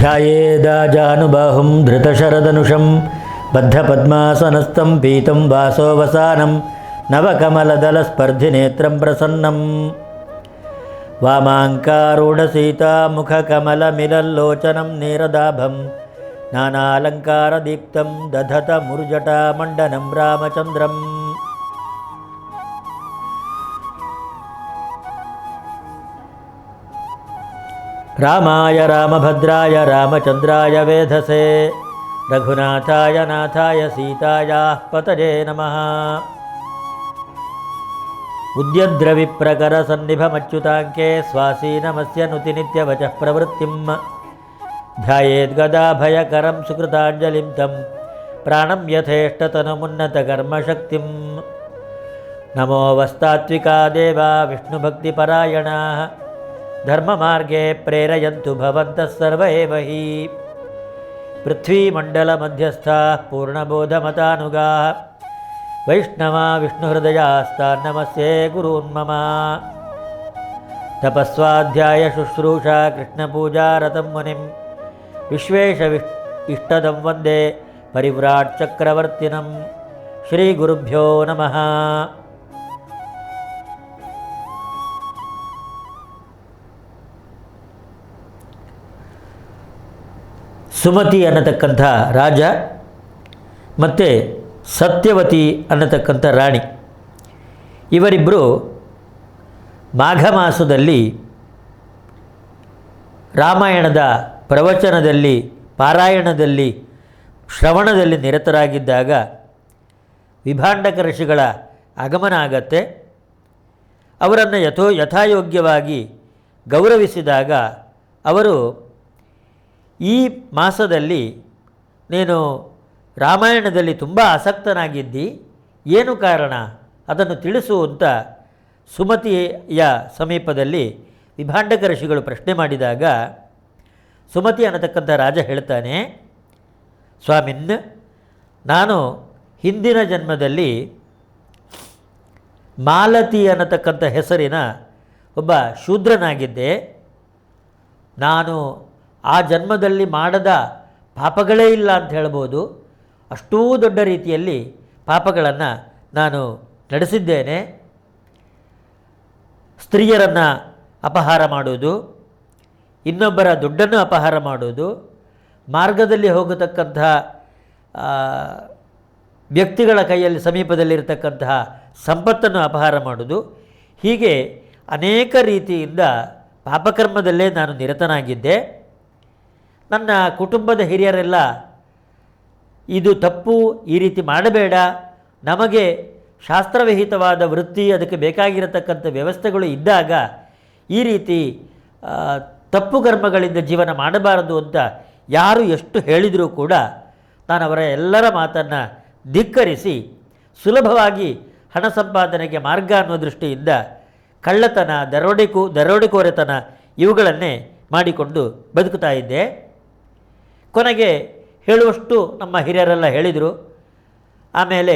ध्यायेदाजानुबाहुं धृतशरदनुषं बद्धपद्मासनस्थं पीतं वासोवसानं नवकमलदलस्पर्धिनेत्रं प्रसन्नं वामाङ्कारूढसीतामुखकमलमिलल्लोचनं नीरदाभं नानालङ्कारदीप्तं दधतमुर्जटामण्डनं रामचन्द्रम्। रामाय रामभद्राय रामचन्द्राय वेधसे रघुनाथाय नाथाय सीतायाः पतये नमः उद्यद्रविप्रकरसन्निभमच्युताङ्के स्वासीनमस्य नुतिनित्यवचः प्रवृत्तिं ध्यायेद्गदाभयकरं सुकृताञ्जलिं तं प्राणं यथेष्टतनुमुन्नतकर्मशक्तिं नमो वस्तात्विका देवा विष्णुभक्तिपरायणाः। धर्ममार्गे प्रेरयन्तु भवन्तः सर्व एव हि। पृथ्वीमण्डलमध्यस्थाः पूर्णबोधमतानुगाः वैष्णवा विष्णुहृदयास्तान्नमस्ये गुरून्मम तपस्वाध्यायशुश्रूषा कृष्णपूजारतं मुनिं विश्वेशविष् इष्टदं वन्दे परिव्राट्चक्रवर्तिनं श्रीगुरुभ्यो नमः ಸುಮತಿ ಅನ್ನತಕ್ಕಂಥ ರಾಜ ಮತ್ತು ಸತ್ಯವತಿ ಅನ್ನತಕ್ಕಂಥ ರಾಣಿ. ಇವರಿಬ್ಬರು ಮಾಘ ಮಾಸದಲ್ಲಿ ರಾಮಾಯಣದ ಪ್ರವಚನದಲ್ಲಿ, ಪಾರಾಯಣದಲ್ಲಿ, ಶ್ರವಣದಲ್ಲಿ ನಿರತರಾಗಿದ್ದಾಗ ವಿಭಾಂಡಕ ಋಷಿಗಳ ಆಗಮನ ಆಗತ್ತೆ. ಅವರನ್ನು ಯಥೋ ಯಥಾಯೋಗ್ಯವಾಗಿ ಗೌರವಿಸಿದಾಗ ಅವರು ಈ ಮಾಸದಲ್ಲಿ ನೀನು ರಾಮಾಯಣದಲ್ಲಿ ತುಂಬ ಆಸಕ್ತನಾಗಿದ್ದಿ. ಏನು ಕಾರಣ? ಅದನ್ನು ತಿಳಿಸು ಅಂತ ಸುಮತಿಯ ಸಮೀಪದಲ್ಲಿ ವಿಭಾಂಡಕ ಋಷಿಗಳು ಪ್ರಶ್ನೆ ಮಾಡಿದಾಗ ಸುಮತಿ ಅನ್ನತಕ್ಕಂಥ ರಾಜ ಹೇಳ್ತಾನೆ, ಸ್ವಾಮಿನ್, ನಾನು ಹಿಂದಿನ ಜನ್ಮದಲ್ಲಿ ಮಾಲತಿ ಅನ್ನತಕ್ಕಂಥ ಹೆಸರಿನ ಒಬ್ಬ ಶೂದ್ರನಾಗಿದ್ದೆ. ನಾನು ಆ ಜನ್ಮದಲ್ಲಿ ಮಾಡದ ಪಾಪಗಳೇ ಇಲ್ಲ ಅಂತ ಹೇಳ್ಬೋದು. ಅಷ್ಟೂ ದೊಡ್ಡ ರೀತಿಯಲ್ಲಿ ಪಾಪಗಳನ್ನು ನಾನು ನಡೆಸಿದ್ದೇನೆ. ಸ್ತ್ರೀಯರನ್ನು ಅಪಹಾರ ಮಾಡುವುದು, ಇನ್ನೊಬ್ಬರ ದುಡ್ಡನ್ನು ಅಪಹಾರ ಮಾಡುವುದು, ಮಾರ್ಗದಲ್ಲಿ ಹೋಗತಕ್ಕಂತಹ ವ್ಯಕ್ತಿಗಳ ಕೈಯಲ್ಲಿ ಸಮೀಪದಲ್ಲಿರತಕ್ಕಂತಹ ಸಂಪತ್ತನ್ನು ಅಪಹಾರ ಮಾಡುವುದು, ಹೀಗೆ ಅನೇಕ ರೀತಿಯಿಂದ ಪಾಪಕರ್ಮದಲ್ಲೇ ನಾನು ನಿರತನಾಗಿದ್ದೆ. ನನ್ನ ಕುಟುಂಬದ ಹಿರಿಯರೆಲ್ಲ ಇದು ತಪ್ಪು, ಈ ರೀತಿ ಮಾಡಬೇಡ. ನಮಗೆ ಶಾಸ್ತ್ರವಿಹಿತವಾದ ವೃತ್ತಿ ಅದಕ್ಕೆ ಬೇಕಾಗಿರತಕ್ಕಂಥ ವ್ಯವಸ್ಥೆಗಳು ಇದ್ದಾಗ ಈ ರೀತಿ ತಪ್ಪು ಕರ್ಮಗಳಿಂದ ಜೀವನ ಮಾಡಬಾರದು ಅಂತ ಯಾರು ಎಷ್ಟು ಹೇಳಿದರೂ ಕೂಡ ನಾನು ಅವರ ಎಲ್ಲರ ಮಾತನ್ನು ಧಿಕ್ಕರಿಸಿ, ಸುಲಭವಾಗಿ ಹಣ ಸಂಪಾದನೆಗೆ ಮಾರ್ಗ ಅನ್ನೋ ದೃಷ್ಟಿಯಿಂದ ಕಳ್ಳತನ, ದರೋಡೆಕು, ದರೋಡೆಕೋರೆತನ ಇವುಗಳನ್ನೇ ಮಾಡಿಕೊಂಡು ಬದುಕುತ್ತಾ ಇದ್ದೆ. ಕೊನೆಗೆ ಹೇಳುವಷ್ಟು ನಮ್ಮ ಹಿರಿಯರೆಲ್ಲ ಹೇಳಿದರು. ಆಮೇಲೆ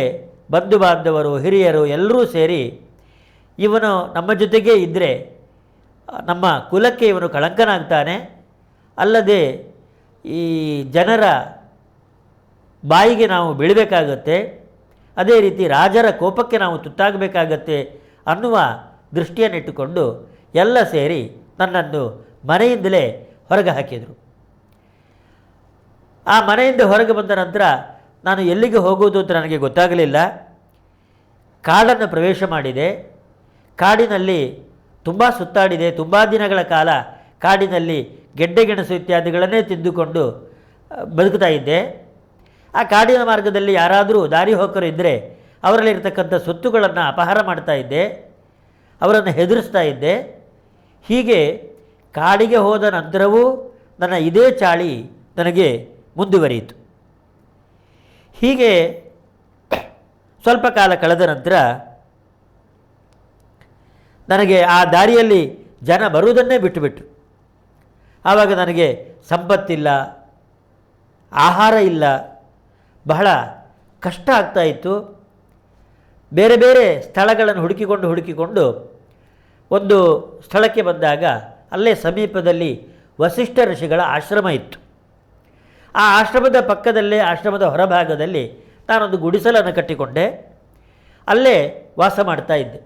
ಬಂಧು ಬಾಂಧವರು, ಹಿರಿಯರು ಎಲ್ಲರೂ ಸೇರಿ ಇವನು ನಮ್ಮ ಜೊತೆಗೇ ಇದ್ದರೆ ನಮ್ಮ ಕುಲಕ್ಕೆ ಇವನು ಕಳಂಕನಾಗ್ತಾನೆ. ಅಲ್ಲದೆ ಈ ಜನರ ಬಾಯಿಗೆ ನಾವು ಬೀಳಬೇಕಾಗತ್ತೆ. ಅದೇ ರೀತಿ ರಾಜರ ಕೋಪಕ್ಕೆ ನಾವು ತುತ್ತಾಗಬೇಕಾಗತ್ತೆ ಅನ್ನುವ ದೃಷ್ಟಿಯನ್ನಿಟ್ಟುಕೊಂಡು ಎಲ್ಲ ಸೇರಿ ನನ್ನನ್ನು ಮನೆಯಿಂದಲೇ ಹೊರಗೆ ಹಾಕಿದರು. ಆ ಮನೆಯಿಂದ ಹೊರಗೆ ಬಂದ ನಂತರ ನಾನು ಎಲ್ಲಿಗೆ ಹೋಗುವುದು ಅಂತ ನನಗೆ ಗೊತ್ತಾಗಲಿಲ್ಲ. ಕಾಡನ್ನು ಪ್ರವೇಶ ಮಾಡಿದೆ. ಕಾಡಿನಲ್ಲಿ ತುಂಬ ಸುತ್ತಾಡಿದೆ. ತುಂಬ ದಿನಗಳ ಕಾಲ ಕಾಡಿನಲ್ಲಿ ಗೆಡ್ಡೆ, ಗೆಣಸು ಇತ್ಯಾದಿಗಳನ್ನೇ ತಿಂದುಕೊಂಡು ಬದುಕ್ತಾ ಇದ್ದೆ. ಆ ಕಾಡಿನ ಮಾರ್ಗದಲ್ಲಿ ಯಾರಾದರೂ ದಾರಿ ಹೋಕರು ಇದ್ದರೆ ಅವರಲ್ಲಿರ್ತಕ್ಕಂಥ ಸೊತ್ತುಗಳನ್ನು ಅಪಹಾರ ಮಾಡ್ತಾ ಇದ್ದೆ. ಅವರನ್ನು ಹೆದರಿಸ್ತಾ ಇದ್ದೆ. ಹೀಗೆ ಕಾಡಿಗೆ ಹೋದ ನಂತರವೂ ನನ್ನ ಇದೇ ಚಾಳಿ ನನಗೆ ಮುಂದುವರಿಯಿತು. ಹೀಗೆ ಸ್ವಲ್ಪ ಕಾಲ ಕಳೆದ ನಂತರ ನನಗೆ ಆ ದಾರಿಯಲ್ಲಿ ಜನ ಬರುವುದನ್ನೇ ಬಿಟ್ಟುಬಿಟ್ರು. ಆವಾಗ ನನಗೆ ಸಂಪತ್ತಿಲ್ಲ, ಆಹಾರ ಇಲ್ಲ, ಬಹಳ ಕಷ್ಟ ಆಗ್ತಾ ಇತ್ತು. ಬೇರೆ ಬೇರೆ ಸ್ಥಳಗಳನ್ನು ಹುಡುಕಿಕೊಂಡು ಹುಡುಕಿಕೊಂಡು ಒಂದು ಸ್ಥಳಕ್ಕೆ ಬಂದಾಗ ಅಲ್ಲೇ ಸಮೀಪದಲ್ಲಿ ವಸಿಷ್ಠ ಋಷಿಗಳ ಆಶ್ರಮ ಇತ್ತು. ಆ ಆಶ್ರಮದ ಪಕ್ಕದಲ್ಲೇ, ಆಶ್ರಮದ ಹೊರಭಾಗದಲ್ಲಿ ನಾನೊಂದು ಗುಡಿಸಲನ್ನು ಕಟ್ಟಿಕೊಂಡೆ. ಅಲ್ಲೇ ವಾಸ ಮಾಡ್ತಾ ಇದ್ದೆ.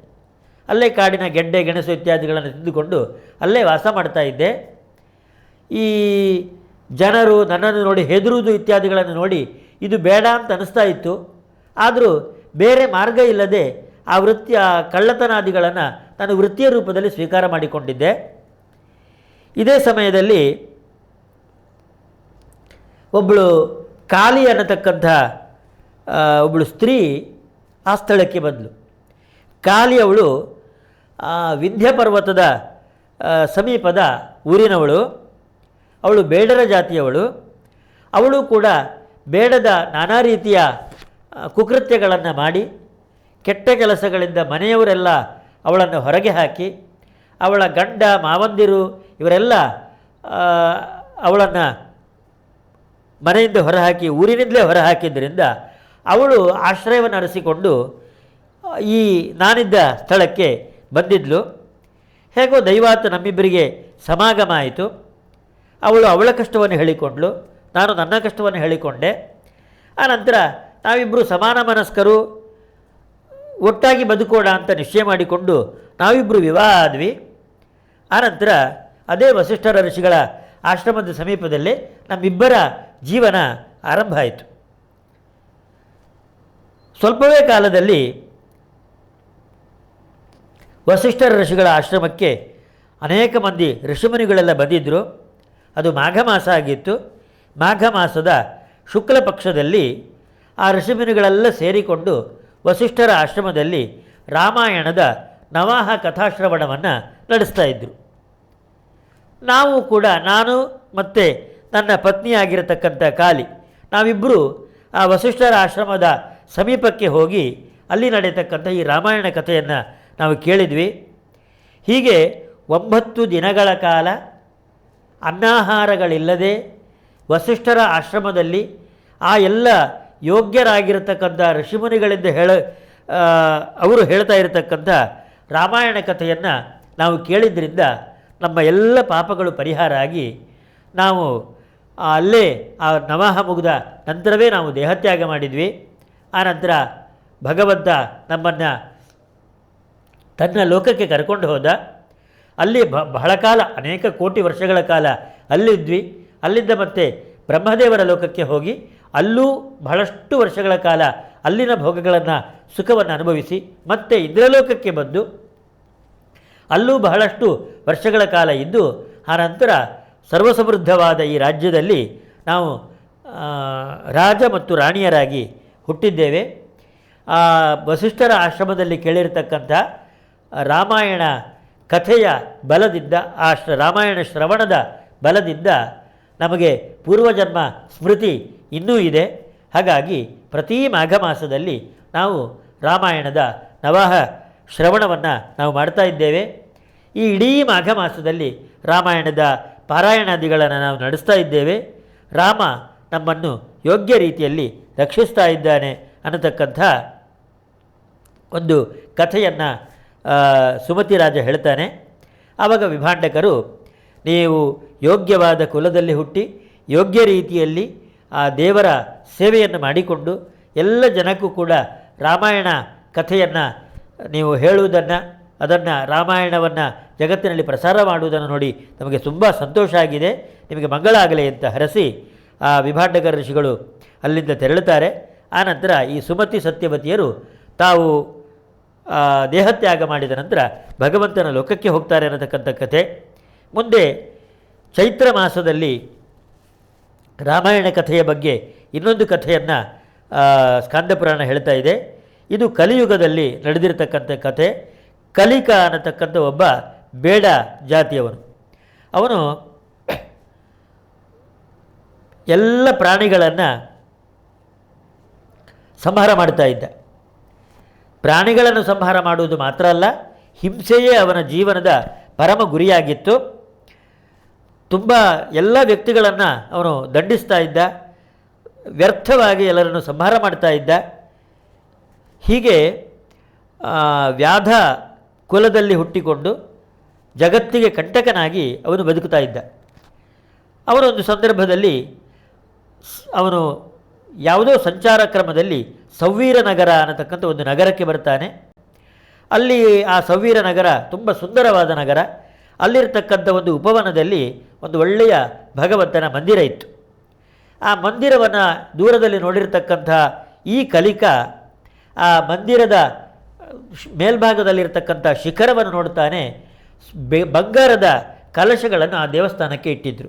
ಅಲ್ಲೇ ಕಾಡಿನ ಗೆಡ್ಡೆ, ಗೆಣಸು ಇತ್ಯಾದಿಗಳನ್ನು ತಿಂದುಕೊಂಡು ಅಲ್ಲೇ ವಾಸ ಮಾಡ್ತಾ ಇದ್ದೆ. ಈ ಜನರು ನನ್ನನ್ನು ನೋಡಿ ಹೆದರುವುದು ಇತ್ಯಾದಿಗಳನ್ನು ನೋಡಿ ಇದು ಬೇಡ ಅಂತ ಅನ್ನಿಸ್ತಾ ಇತ್ತು. ಆದರೂ ಬೇರೆ ಮಾರ್ಗ ಇಲ್ಲದೆ ಆ ವೃತ್ತಿ, ಆ ಕಳ್ಳತನಾದಿಗಳನ್ನು ನಾನು ವೃತ್ತಿಯ ರೂಪದಲ್ಲಿ ಸ್ವೀಕಾರ ಮಾಡಿಕೊಂಡಿದ್ದೆ. ಇದೇ ಸಮಯದಲ್ಲಿ ಒಬ್ಬಳು ಕಾಳಿ ಅನ್ನತಕ್ಕಂಥ ಒಬ್ಬಳು ಸ್ತ್ರೀ ಆ ಸ್ಥಳಕ್ಕೆ ಬಂದಳು ಕಾಳಿ ಅವಳು ವಿಂಧ್ಯ ಪರ್ವತದ ಸಮೀಪದ ಊರಿನವಳು, ಅವಳು ಬೇಡರ ಜಾತಿಯವಳು. ಅವಳು ಕೂಡ ಬೇಡದ ನಾನಾ ರೀತಿಯ ಕುಕೃತ್ಯಗಳನ್ನು ಮಾಡಿ, ಕೆಟ್ಟ ಕೆಲಸಗಳಿಂದ ಮನೆಯವರೆಲ್ಲ ಅವಳನ್ನು ಹೊರಗೆ ಹಾಕಿ, ಅವಳ ಗಂಡ, ಮಾವಂದಿರು ಇವರೆಲ್ಲ ಅವಳನ್ನು ಮನೆಯಿಂದ ಹೊರಹಾಕಿ, ಊರಿನಿಂದಲೇ ಹೊರಹಾಕಿದ್ದರಿಂದ ಅವಳು ಆಶ್ರಯವನ್ನು ನಡೆಸಿಕೊಂಡು ಈ ನಾನಿದ್ದ ಸ್ಥಳಕ್ಕೆ ಬಂದಿದ್ಲು. ಹೇಗೋ ದೈವಾತ ನಮ್ಮಿಬ್ಬರಿಗೆ ಸಮಾಗಮ ಆಯಿತು. ಅವಳು ಅವಳ ಕಷ್ಟವನ್ನು ಹೇಳಿಕೊಂಡ್ಳು, ನಾನು ನನ್ನ ಕಷ್ಟವನ್ನು ಹೇಳಿಕೊಂಡೆ. ಆನಂತರ ನಾವಿಬ್ಬರು ಸಮಾನ ಮನಸ್ಕರು ಒಟ್ಟಾಗಿ ಬದುಕೋಣ ಅಂತ ನಿಶ್ಚಯ ಮಾಡಿಕೊಂಡು ನಾವಿಬ್ಬರು ವಿವಾಹ ಆದ್ವಿ. ಆನಂತರ ಅದೇ ವಸಿಷ್ಠರ ಋಷಿಗಳ ಆಶ್ರಮದ ಸಮೀಪದಲ್ಲೇ ನಮ್ಮಿಬ್ಬರ ಜೀವನ ಆರಂಭ ಆಯಿತು. ಸ್ವಲ್ಪವೇ ಕಾಲದಲ್ಲಿ ವಸಿಷ್ಠರ ಋಷಿಗಳ ಆಶ್ರಮಕ್ಕೆ ಅನೇಕ ಮಂದಿ ಋಷಿಮುನಿಗಳೆಲ್ಲ ಬಂದಿದ್ದರು ಅದು ಮಾಘ ಮಾಸ ಆಗಿತ್ತು. ಮಾಘ ಮಾಸದ ಶುಕ್ಲ ಪಕ್ಷದಲ್ಲಿ ಆ ಋಷಿಮುನಿಗಳೆಲ್ಲ ಸೇರಿಕೊಂಡು ವಸಿಷ್ಠರ ಆಶ್ರಮದಲ್ಲಿ ರಾಮಾಯಣದ ನವಾಹ ಕಥಾಶ್ರವಣವನ್ನು ನಡೆಸ್ತಾ ಇದ್ದರು ನಾವು ಕೂಡ, ನಾನು ಮತ್ತು ನನ್ನ ಪತ್ನಿಯಾಗಿರತಕ್ಕಂಥ ಕಾಲಿ ನಾವಿಬ್ಬರು ಆ ವಸಿಷ್ಠರ ಆಶ್ರಮದ ಸಮೀಪಕ್ಕೆ ಹೋಗಿ ಅಲ್ಲಿ ನಡೆಯತಕ್ಕಂಥ ಈ ರಾಮಾಯಣ ಕಥೆಯನ್ನು ನಾವು ಕೇಳಿದ್ವಿ. ಹೀಗೆ ಒಂಬತ್ತು ದಿನಗಳ ಕಾಲ ಅನ್ನಾಹಾರಗಳಿಲ್ಲದೆ ವಸಿಷ್ಠರ ಆಶ್ರಮದಲ್ಲಿ ಆ ಎಲ್ಲ ಯೋಗ್ಯರಾಗಿರತಕ್ಕಂಥ ಋಷಿಮುನಿಗಳಿಂದ ಹೇಳ ಅವರು ಹೇಳ್ತಾ ಇರತಕ್ಕಂಥ ರಾಮಾಯಣ ಕಥೆಯನ್ನು ನಾವು ಕೇಳಿದ್ರಿಂದ ನಮ್ಮ ಎಲ್ಲ ಪಾಪಗಳು ಪರಿಹಾರ ಆಗಿ ನಾವು ಅಲ್ಲೇ ಆ ನಮಃ ಮುಗಿದ ನಂತರವೇ ನಾವು ದೇಹತ್ಯಾಗ ಮಾಡಿದ್ವಿ. ಆ ನಂತರ ಭಗವಂತ ನಮ್ಮನ್ನು ತನ್ನ ಲೋಕಕ್ಕೆ ಕರ್ಕೊಂಡು ಹೋದ. ಅಲ್ಲಿ ಬಹಳ ಕಾಲ, ಅನೇಕ ಕೋಟಿ ವರ್ಷಗಳ ಕಾಲ ಅಲ್ಲಿದ್ವಿ. ಅಲ್ಲಿಂದ ಮತ್ತೆ ಬ್ರಹ್ಮದೇವರ ಲೋಕಕ್ಕೆ ಹೋಗಿ ಅಲ್ಲೂ ಬಹಳಷ್ಟು ವರ್ಷಗಳ ಕಾಲ ಅಲ್ಲಿನ ಭೋಗಗಳನ್ನು ಸುಖವನ್ನು ಅನುಭವಿಸಿ ಮತ್ತೆ ಇಂದ್ರಲೋಕಕ್ಕೆ ಬಂದು ಅಲ್ಲೂ ಬಹಳಷ್ಟು ವರ್ಷಗಳ ಕಾಲ ಇದ್ದು ಆನಂತರ ಸರ್ವಸಮೃದ್ಧವಾದ ಈ ರಾಜ್ಯದಲ್ಲಿ ನಾವು ರಾಜ ಮತ್ತು ರಾಣಿಯರಾಗಿ ಹುಟ್ಟಿದ್ದೇವೆ. ಆ ವಸಿಷ್ಠರ ಆಶ್ರಮದಲ್ಲಿ ಕೇಳಿರತಕ್ಕಂಥ ರಾಮಾಯಣ ಕಥೆಯ ಬಲದಿಂದ, ಆ ರಾಮಾಯಣ ಶ್ರವಣದ ಬಲದಿಂದ ನಮಗೆ ಪೂರ್ವಜನ್ಮ ಸ್ಮೃತಿ ಇನ್ನೂ ಇದೆ. ಹಾಗಾಗಿ ಪ್ರತಿ ಮಾಘ ಮಾಸದಲ್ಲಿ ನಾವು ರಾಮಾಯಣದ ನವಾಹ ಶ್ರವಣವನ್ನು ನಾವು ಮಾಡ್ತಾ ಇದ್ದೇವೆ. ಈ ಇಡೀ ಮಾಘ ಮಾಸದಲ್ಲಿ ರಾಮಾಯಣದ ಪಾರಾಯಣಾದಿಗಳನ್ನು ನಾವು ನಡೆಸ್ತಾ ಇದ್ದೇವೆ. ರಾಮ ನಮ್ಮನ್ನು ಯೋಗ್ಯ ರೀತಿಯಲ್ಲಿ ರಕ್ಷಿಸ್ತಾ ಇದ್ದಾನೆ ಅನ್ನತಕ್ಕಂಥ ಒಂದು ಕಥೆಯನ್ನು ಸುಮತಿ ರಾಜ ಹೇಳ್ತಾನೆ. ಆವಾಗ ವಿಭಾಂಡಕರು, ನೀವು ಯೋಗ್ಯವಾದ ಕುಲದಲ್ಲಿ ಹುಟ್ಟಿ, ಯೋಗ್ಯ ರೀತಿಯಲ್ಲಿ ಆ ದೇವರ ಸೇವೆಯನ್ನು ಮಾಡಿಕೊಂಡು ಎಲ್ಲ ಜನಕ್ಕೂ ಕೂಡ ರಾಮಾಯಣ ಕಥೆಯನ್ನು ನೀವು ಹೇಳುವುದನ್ನು, ಅದನ್ನು ರಾಮಾಯಣವನ್ನು ಜಗತ್ತಿನಲ್ಲಿ ಪ್ರಸಾರ ಮಾಡುವುದನ್ನು ನೋಡಿ ನಮಗೆ ತುಂಬ ಸಂತೋಷ ಆಗಿದೆ. ನಿಮಗೆ ಮಂಗಳ ಆಗಲಿ ಅಂತ ಹರಸಿ ಆ ವಿಭಾಂಡಕರ ಋಷಿಗಳು ಅಲ್ಲಿಂದ ತೆರಳುತ್ತಾರೆ. ಆನಂತರ ಈ ಸುಮತಿ ಸತ್ಯವತಿಯರು ತಾವು ದೇಹತ್ಯಾಗ ಮಾಡಿದ ನಂತರ ಭಗವಂತನ ಲೋಕಕ್ಕೆ ಹೋಗ್ತಾರೆ ಅನ್ನತಕ್ಕಂಥ ಕಥೆ. ಮುಂದೆ ಚೈತ್ರ ಮಾಸದಲ್ಲಿ ರಾಮಾಯಣ ಕಥೆಯ ಬಗ್ಗೆ ಇನ್ನೊಂದು ಕಥೆಯನ್ನು ಸ್ಕಾಂದಪುರಾಣ ಹೇಳ್ತಾ ಇದೆ. ಇದು ಕಲಿಯುಗದಲ್ಲಿ ನಡೆದಿರತಕ್ಕಂಥ ಕಥೆ. ಕಲಿಕ ಅನ್ನತಕ್ಕಂಥ ಒಬ್ಬ ಬೇಡ ಜಾತಿಯವನು ಅವನು ಎಲ್ಲ ಪ್ರಾಣಿಗಳನ್ನು ಸಂಹಾರ ಮಾಡ್ತಾ ಇದ್ದ. ಪ್ರಾಣಿಗಳನ್ನು ಸಂಹಾರ ಮಾಡುವುದು ಮಾತ್ರ ಅಲ್ಲ, ಹಿಂಸೆಯೇ ಅವನ ಜೀವನದ ಪರಮ ಗುರಿಯಾಗಿತ್ತು. ತುಂಬ ಎಲ್ಲ ವ್ಯಕ್ತಿಗಳನ್ನು ಅವನು ದಂಡಿಸ್ತಾ ಇದ್ದ, ವ್ಯರ್ಥವಾಗಿ ಎಲ್ಲರನ್ನು ಸಂಹಾರ ಮಾಡ್ತಾ ಇದ್ದ. ಹೀಗೆ ವ್ಯಾಧ ಕುಲದಲ್ಲಿ ಹುಟ್ಟಿಕೊಂಡು ಜಗತ್ತಿಗೆ ಕಂಟಕನಾಗಿ ಅವನು ಬದುಕುತ್ತಾ ಇದ್ದ. ಅವನೊಂದು ಸಂದರ್ಭದಲ್ಲಿ ಅವನು ಯಾವುದೋ ಸಂಚಾರ ಕ್ರಮದಲ್ಲಿ ಸವ್ವೀರ ನಗರ ಅನ್ನತಕ್ಕಂಥ ಒಂದು ನಗರಕ್ಕೆ ಬರ್ತಾನೆ. ಅಲ್ಲಿ ಆ ಸವ್ವೀರ ನಗರ ತುಂಬ ಸುಂದರವಾದ ನಗರ. ಅಲ್ಲಿರ್ತಕ್ಕಂಥ ಒಂದು ಉಪವನದಲ್ಲಿ ಒಂದು ಒಳ್ಳೆಯ ಭಗವಂತನ ಮಂದಿರ ಇತ್ತು. ಆ ಮಂದಿರವನ್ನು ದೂರದಲ್ಲಿ ನೋಡಿರ್ತಕ್ಕಂಥ ಈ ಕಲಿಕ ಆ ಮಂದಿರದ ಮೇಲ್ಭಾಗದಲ್ಲಿರ್ತಕ್ಕಂಥ ಶಿಖರವನ್ನು ನೋಡ್ತಾನೆ ಬಂಗಾರದ ಕಲಶಗಳನ್ನು ಆ ದೇವಸ್ಥಾನಕ್ಕೆ ಇಟ್ಟಿದ್ದರು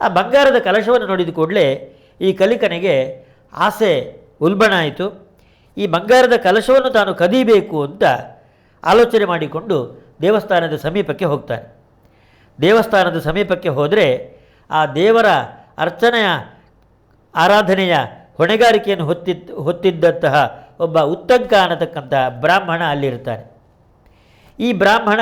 ಆ ಬಂಗಾರದ ಕಲಶವನ್ನು ನೋಡಿದ ಕೂಡಲೇ ಈ ಕಲಿಕನಿಗೆ ಆಸೆ ಉಲ್ಬಣ ಆಯಿತು. ಈ ಬಂಗಾರದ ಕಲಶವನ್ನು ತಾನು ಕದೀಬೇಕು ಅಂತ ಆಲೋಚನೆ ಮಾಡಿಕೊಂಡು ದೇವಸ್ಥಾನದ ಸಮೀಪಕ್ಕೆ ಹೋಗ್ತಾನೆ. ದೇವಸ್ಥಾನದ ಸಮೀಪಕ್ಕೆ ಹೋದರೆ ಆ ದೇವರ ಅರ್ಚನೆಯ, ಆರಾಧನೆಯ ಹೊಣೆಗಾರಿಕೆಯನ್ನು ಹೊತ್ತಿದ್ದ ಹೊತ್ತಿದ್ದಂತಹ ಒಬ್ಬ ಉತ್ತಂಕ ಅನ್ನತಕ್ಕಂಥ ಬ್ರಾಹ್ಮಣ ಅಲ್ಲಿರ್ತಾನೆ. ಈ ಬ್ರಾಹ್ಮಣ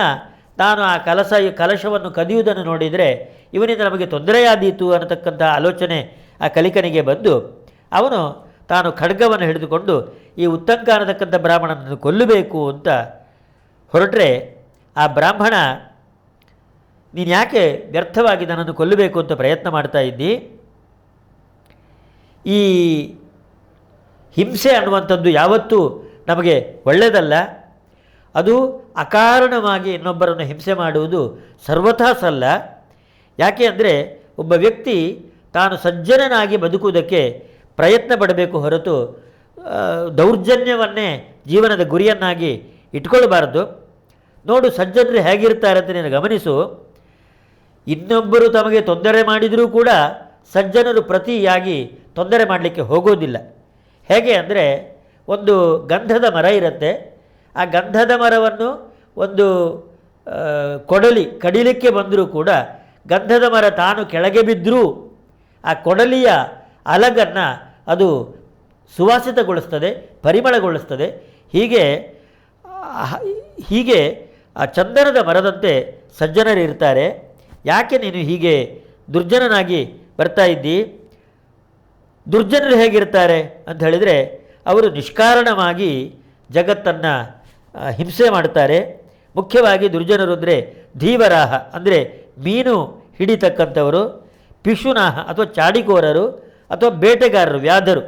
ತಾನು ಆ ಕಲಸ, ಕಲಶವನ್ನು ಕದಿಯುವುದನ್ನು ನೋಡಿದರೆ ಇವನಿಂದ ನಮಗೆ ತೊಂದರೆಯಾದೀತು ಅನ್ನತಕ್ಕಂಥ ಆಲೋಚನೆ ಆ ಕಲಿಕನಿಗೆ ಬಂದು ಅವನು ತಾನು ಖಡ್ಗವನ್ನು ಹಿಡಿದುಕೊಂಡು ಈ ಉತ್ತಂಕ ಅನ್ನತಕ್ಕಂಥ ಬ್ರಾಹ್ಮಣನನ್ನು ಕೊಲ್ಲಬೇಕು ಅಂತ ಹೊರಟ್ರೆ ಆ ಬ್ರಾಹ್ಮಣ, ನೀನು ಯಾಕೆ ವ್ಯರ್ಥವಾಗಿ ನನ್ನನ್ನು ಕೊಲ್ಲಬೇಕು ಅಂತ ಪ್ರಯತ್ನ ಮಾಡ್ತಾ ಇದ್ದಿ? ಈ ಹಿಂಸೆ ಅನ್ನುವಂಥದ್ದು ಯಾವತ್ತೂ ನಮಗೆ ಒಳ್ಳೆಯದಲ್ಲ. ಅದು ಅಕಾರಣವಾಗಿ ಇನ್ನೊಬ್ಬರನ್ನು ಹಿಂಸೆ ಮಾಡುವುದು ಸರ್ವಥಾ ಸಲ್ಲ. ಯಾಕೆ ಅಂದರೆ ಒಬ್ಬ ವ್ಯಕ್ತಿ ತಾನು ಸಜ್ಜನನಾಗಿ ಬದುಕುವುದಕ್ಕೆ ಪ್ರಯತ್ನ ಪಡಬೇಕು ಹೊರತು ದೌರ್ಜನ್ಯವನ್ನೇ ಜೀವನದ ಗುರಿಯನ್ನಾಗಿ ಇಟ್ಕೊಳ್ಬಾರ್ದು. ನೋಡು ಸಜ್ಜನರು ಹೇಗಿರ್ತಾರೆ ಅಂತ ನೀನು ಗಮನಿಸು. ಇನ್ನೊಬ್ಬರು ತಮಗೆ ತೊಂದರೆ ಮಾಡಿದರೂ ಕೂಡ ಸಜ್ಜನರು ಪ್ರತಿಯಾಗಿ ತೊಂದರೆ ಮಾಡಲಿಕ್ಕೆ ಹೋಗೋದಿಲ್ಲ. ಹೇಗೆ ಅಂದರೆ ಒಂದು ಗಂಧದ ಮರ ಇರುತ್ತೆ. ಆ ಗಂಧದ ಮರವನ್ನು ಒಂದು ಕೊಡಲಿ, ಕಡಿಲಿಕ್ಕೆ ಬಂದರೂ ಕೂಡ ಗಂಧದ ಮರ ತಾನು ಕೆಳಗೆ ಬಿದ್ದರೂ ಆ ಕೊಡಲಿಯ ಅಲಗನ್ನು ಅದು ಸುವಾಸಿತಗೊಳಿಸ್ತದೆ, ಪರಿಮಳಗೊಳಿಸ್ತದೆ. ಹೀಗೆ ಹೀಗೆ ಆ ಚಂದನದ ಮರದಂತೆ ಸಜ್ಜನರಿರ್ತಾರೆ. ಯಾಕೆ ನೀನು ಹೀಗೆ ದುರ್ಜನನಾಗಿ ಬರ್ತಾ ಇದ್ದಿ? ದುರ್ಜನರು ಹೇಗಿರ್ತಾರೆ ಅಂತ ಹೇಳಿದರೆ ಅವರು ನಿಷ್ಕಾರಣವಾಗಿ ಜಗತ್ತನ್ನು ಹಿಂಸೆ ಮಾಡ್ತಾರೆ ಮುಖ್ಯವಾಗಿ ದುರ್ಜನರು ಅಂದರೆ ಧೀವರಾಹ, ಅಂದರೆ ಮೀನು ಹಿಡಿತಕ್ಕಂಥವರು, ಪಿಶುನಾಹ ಅಥವಾ ಚಾಡಿಕೋರರು ಅಥವಾ ಬೇಟೆಗಾರರು, ವ್ಯಾಧರು.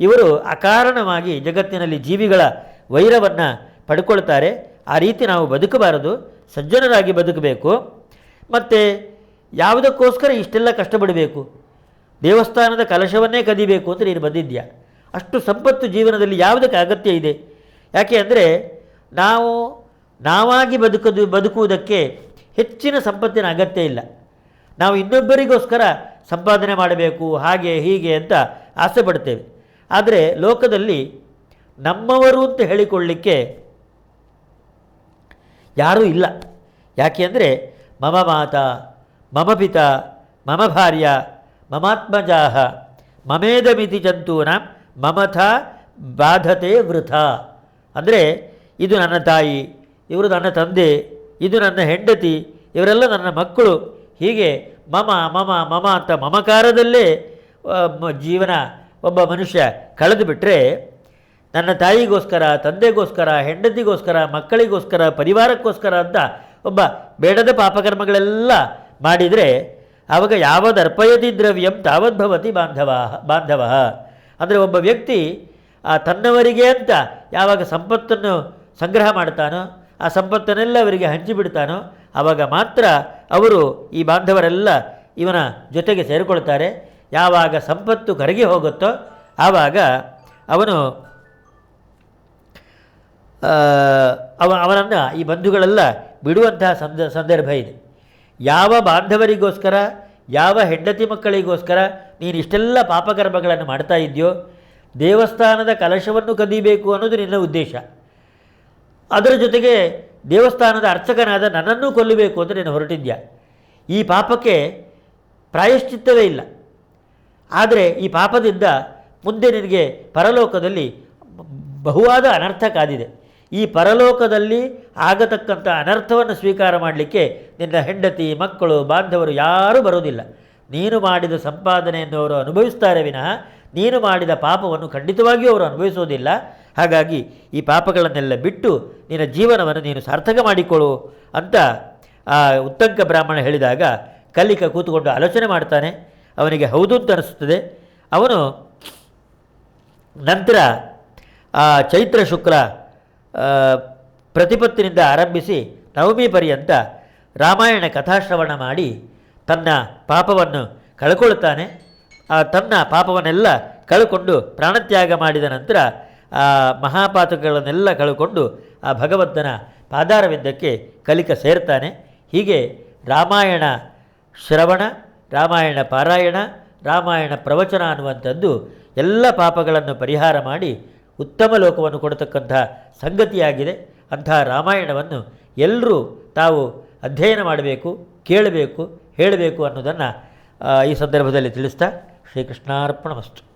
ಇವರು ಅಕಾರಣವಾಗಿ ಜಗತ್ತಿನಲ್ಲಿ ಜೀವಿಗಳ ವೈರವನ್ನು ಪಡ್ಕೊಳ್ತಾರೆ. ಆ ರೀತಿ ನಾವು ಬದುಕಬಾರದು, ಸಜ್ಜನರಾಗಿ ಬದುಕಬೇಕು. ಮತ್ತು ಯಾವುದಕ್ಕೋಸ್ಕರ ಇಷ್ಟೆಲ್ಲ ಕಷ್ಟಪಡಬೇಕು? ದೇವಸ್ಥಾನದ ಕಲಶವನ್ನೇ ಕದಿಬೇಕು ಅಂತ ನೀನು ಬಂದಿದ್ಯಾ ಅಷ್ಟು ಸಂಪತ್ತು ಜೀವನದಲ್ಲಿ ಯಾವುದಕ್ಕೆ ಅಗತ್ಯ ಇದೆ? ಯಾಕೆ ಅಂದರೆ ನಾವು, ನಾವಾಗಿ ಬದುಕದು, ಬದುಕುವುದಕ್ಕೆ ಹೆಚ್ಚಿನ ಸಂಪತ್ತಿನ ಅಗತ್ಯ ಇಲ್ಲ. ನಾವು ಇನ್ನೊಬ್ಬರಿಗೋಸ್ಕರ ಸಂಪಾದನೆ ಮಾಡಬೇಕು, ಹಾಗೆ, ಹೀಗೆ ಅಂತ ಆಸೆ ಪಡ್ತೇವೆ. ಆದರೆ ಲೋಕದಲ್ಲಿ ನಮ್ಮವರು ಅಂತ ಹೇಳಿಕೊಳ್ಳಿಕ್ಕೆ ಯಾರೂ ಇಲ್ಲ. ಯಾಕೆ ಅಂದರೆ ಮಮ ಮಾತ, ಮಮ ಪಿತ, ಮಮ ಭಾರ್ಯ ಮಮಾತ್ಮಜಾಹ ಮಮೇದಮಿತಿ ಜಂತೂನ ಮಮಥ ಬಾಧತೆ ವೃಥ ಅಂದರೆ ಇದು ನನ್ನ ತಾಯಿ, ಇವರು ನನ್ನ ತಂದೆ, ಇದು ನನ್ನ ಹೆಂಡತಿ, ಇವರೆಲ್ಲ ನನ್ನ ಮಕ್ಕಳು. ಹೀಗೆ ಮಮ ಮಮ ಮಮ ಅಂತ ಮಮಕಾರದಲ್ಲೇ ಜೀವನ ಒಬ್ಬ ಮನುಷ್ಯ ಕಳೆದು ಬಿಟ್ಟರೆ ನನ್ನ ತಾಯಿಗೋಸ್ಕರ, ತಂದೆಗೋಸ್ಕರ, ಹೆಂಡತಿಗೋಸ್ಕರ, ಮಕ್ಕಳಿಗೋಸ್ಕರ, ಪರಿವಾರಕ್ಕೋಸ್ಕರ ಅಂತ ಒಬ್ಬ ಬೇಡದ ಪಾಪಕರ್ಮಗಳೆಲ್ಲ ಮಾಡಿದರೆ ಆವಾಗ ಯಾವದರ್ಪಯತಿ ದ್ರವ್ಯಂ ತಾವದ್ಭವತಿ ಬಾಂಧವ ಬಾಂಧವ. ಅಂದರೆ ಒಬ್ಬ ವ್ಯಕ್ತಿ, ಆ ತನ್ನವರಿಗೆ ಅಂತ ಯಾವಾಗ ಸಂಪತ್ತನ್ನು ಸಂಗ್ರಹ ಮಾಡ್ತಾನೋ, ಆ ಸಂಪತ್ತನ್ನೆಲ್ಲ ಅವರಿಗೆ ಹಂಚಿಬಿಡ್ತಾನೋ ಆವಾಗ ಮಾತ್ರ ಅವರು ಈ ಬಾಂಧವರೆಲ್ಲ ಇವನ ಜೊತೆಗೆ ಸೇರಿಕೊಳ್ತಾರೆ. ಯಾವಾಗ ಸಂಪತ್ತು ಕರಗಿ ಹೋಗುತ್ತೋ, ಆವಾಗ ಅವನು ಅವ, ಅವನನ್ನು ಈ ಬಂಧುಗಳೆಲ್ಲ ಬಿಡುವಂತಹ ಸಂದ, ಸಂದರ್ಭ ಇದೆ. ಯಾವ ಬಾಂಧವರಿಗೋಸ್ಕರ, ಯಾವ ಹೆಂಡತಿ ಮಕ್ಕಳಿಗೋಸ್ಕರ ನೀನು ಇಷ್ಟೆಲ್ಲ ಪಾಪಕರ್ಮಗಳನ್ನು ಮಾಡ್ತಾ ಇದೆಯೋ ದೇವಸ್ಥಾನದ ಕಲಶವನ್ನು ಕದಿಬೇಕು ಅನ್ನೋದು ನಿನ್ನ ಉದ್ದೇಶ. ಅದರ ಜೊತೆಗೆ ದೇವಸ್ಥಾನದ ಅರ್ಚಕನಾದ ನನ್ನನ್ನು ಕೊಲ್ಲಬೇಕು ಅಂತ ನೀನು ಹೊರಟಿದ್ಯಾ? ಈ ಪಾಪಕ್ಕೆ ಪ್ರಾಯಶ್ಚಿತ್ತವೇ ಇಲ್ಲ. ಆದರೆ ಈ ಪಾಪದಿಂದ ಮುಂದೆ ನಿನಗೆ ಪರಲೋಕದಲ್ಲಿ ಬಹುವಾದ ಅನರ್ಥ ಕಾದಿದೆ. ಈ ಪರಲೋಕದಲ್ಲಿ ಆಗತಕ್ಕಂಥ ಅನರ್ಥವನ್ನು ಸ್ವೀಕಾರ ಮಾಡಲಿಕ್ಕೆ ನಿನ್ನ ಹೆಂಡತಿ ಮಕ್ಕಳು ಬಾಂಧವರು ಯಾರೂ ಬರೋದಿಲ್ಲ ನೀನು ಮಾಡಿದ ಸಂಪಾದನೆಯನ್ನು ಅವರು ಅನುಭವಿಸ್ತಾರೆ ವಿನಃ ನೀನು ಮಾಡಿದ ಪಾಪವನ್ನು ಖಂಡಿತವಾಗಿಯೂ ಅವರು ಅನುಭವಿಸೋದಿಲ್ಲ ಹಾಗಾಗಿ ಈ ಪಾಪಗಳನ್ನೆಲ್ಲ ಬಿಟ್ಟು ನಿನ್ನ ಜೀವನವನ್ನು ನೀನು ಸಾರ್ಥಕ ಮಾಡಿಕೊಳ್ಳು ಅಂತ ಆ ಉತ್ತಂಕ ಬ್ರಾಹ್ಮಣ ಹೇಳಿದಾಗ ಕಲಿಕ ಕೂತುಕೊಂಡು ಆಲೋಚನೆ ಮಾಡ್ತಾನೆ. ಅವನಿಗೆ ಹೌದು ಅಂತ ಅನಿಸ್ತದೆ ಅವನು ನಂತರ ಆ ಚೈತ್ರ ಶುಕ್ಲ ಆ, ಪ್ರತಿಪತ್ತಿನಿಂದ ಆರಂಭಿಸಿ ನವಮಿ ಪರ್ಯಂತ ರಾಮಾಯಣ ಕಥಾಶ್ರವಣ ಮಾಡಿ ತನ್ನ ಪಾಪವನ್ನು ಕಳ್ಕೊಳ್ತಾನೆ ಆ, ತನ್ನ ಪಾಪವನ್ನೆಲ್ಲ ಕಳ್ಕೊಂಡು ಪ್ರಾಣತ್ಯಾಗ ಮಾಡಿದ ನಂತರ ಆ ಮಹಾಪಾತಕಗಳನ್ನೆಲ್ಲ ಕಳ್ಕೊಂಡು ಆ ಭಗವಂತನ ಪಾದಾರವಿಂದಕ್ಕೆ ಕಲಿಕ ಸೇರ್ತಾನೆ. ಹೀಗೆ ರಾಮಾಯಣ ಶ್ರವಣ, ರಾಮಾಯಣ ಪಾರಾಯಣ, ರಾಮಾಯಣ ಪ್ರವಚನ ಅನ್ನುವಂಥದ್ದು ಎಲ್ಲ ಪಾಪಗಳನ್ನು ಪರಿಹಾರ ಮಾಡಿ ಉತ್ತಮ ಲೋಕವನ್ನು ಕೊಡತಕ್ಕಂಥ ಸಂಗತಿಯಾಗಿದೆ. ಅಂತಹ ರಾಮಾಯಣವನ್ನು ಎಲ್ಲರೂ ತಾವು ಅಧ್ಯಯನ ಮಾಡಬೇಕು, ಕೇಳಬೇಕು, ಹೇಳಬೇಕು ಅನ್ನೋದನ್ನು ಈ ಸಂದರ್ಭದಲ್ಲಿ ತಿಳಿಸ್ತಾ ಶ್ರೀಕೃಷ್ಣಾರ್ಪಣಮಸ್ತು.